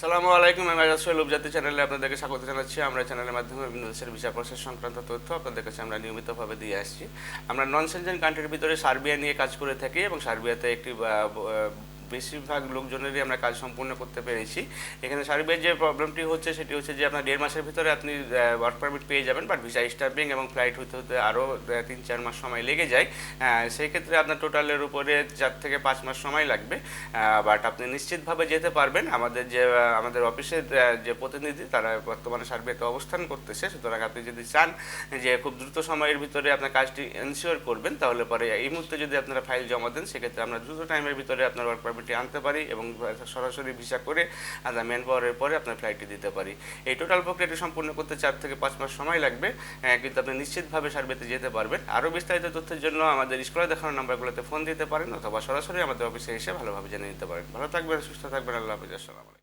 আসসালামু আলাইকুম, আমি আজাদ সোহেল উপজাতি চ্যানেলে আপনাদেরকে স্বাগত জানাচ্ছি। আমরা চ্যানেলের মাধ্যমে বিভিন্ন দেশের ভিসা প্রসেস সংক্রান্ত তথ্য আপনাদের কাছে আমরা নিয়মিতভাবে দিয়ে আসছি। আমরা নন সেনজেন কান্ট্রির ভিতরে সার্বিয়া নিয়ে কাজ করে থাকি এবং সার্বিয়াতে একটি বেশিরভাগ লোকজনেরই আমরা কাজ সম্পূর্ণ করতে পেরেছি। এখানে সার্বিয়ার যে প্রবলেমটি হচ্ছে সেটি হচ্ছে যে আপনার দেড় মাসের ভিতরে আপনি ওয়ার্ক পারমিট পেয়ে যাবেন বাট ভিসা স্টাম্পিং এবং ফ্লাইট হতে হতে আরও তিন চার মাস সময় লেগে যায়। সেই ক্ষেত্রে আপনার টোটালের উপরে চার থেকে পাঁচ মাস সময় লাগবে। বাট আপনি নিশ্চিতভাবে যেতে পারবেন। আমাদের যে আমাদের অফিসের যে প্রতিনিধি তারা বর্তমানে সার্ভেতে অবস্থান করতেছে। সুতরাং আপনি যদি চান যে খুব দ্রুত সময়ের ভিতরে আপনার কাজটি এনশিওর করবেন, তাহলে পরে এই মুহূর্তে যদি আপনারা ফাইল জমা দেন, সেক্ষেত্রে আমরা দ্রুত টাইমের ভিতরে আপনার ওয়ার্ক পারমিটটি আনতে পারি এবং সরাসরি ভিসা করে আমরা ম্যান পাওয়ারের পরে আপনার ফ্লাইটটি দিতে পারি। এই টোটাল প্রক্রিয়াটি সম্পূর্ণ করতে চার থেকে পাঁচ মাস সময় লাগবে আহ, কিন্তু আপনি নিশ্চিতভাবে সার্ভেতে যেতে পারবেন। আরও বিস্তারিত তথ্যের জন্য আমাদের স্কুলে দেখানোর নাম্বারগুলোতে ফোন দিতে পারেন অথবা সরাসরি আমাদের অফিসে এসে ভালোভাবে জেনে নিতে পারেন। ভালো থাকবেন সুস্থ থাকবেন আল্লাহ হাফিজ আসসালামু আলাইকুম।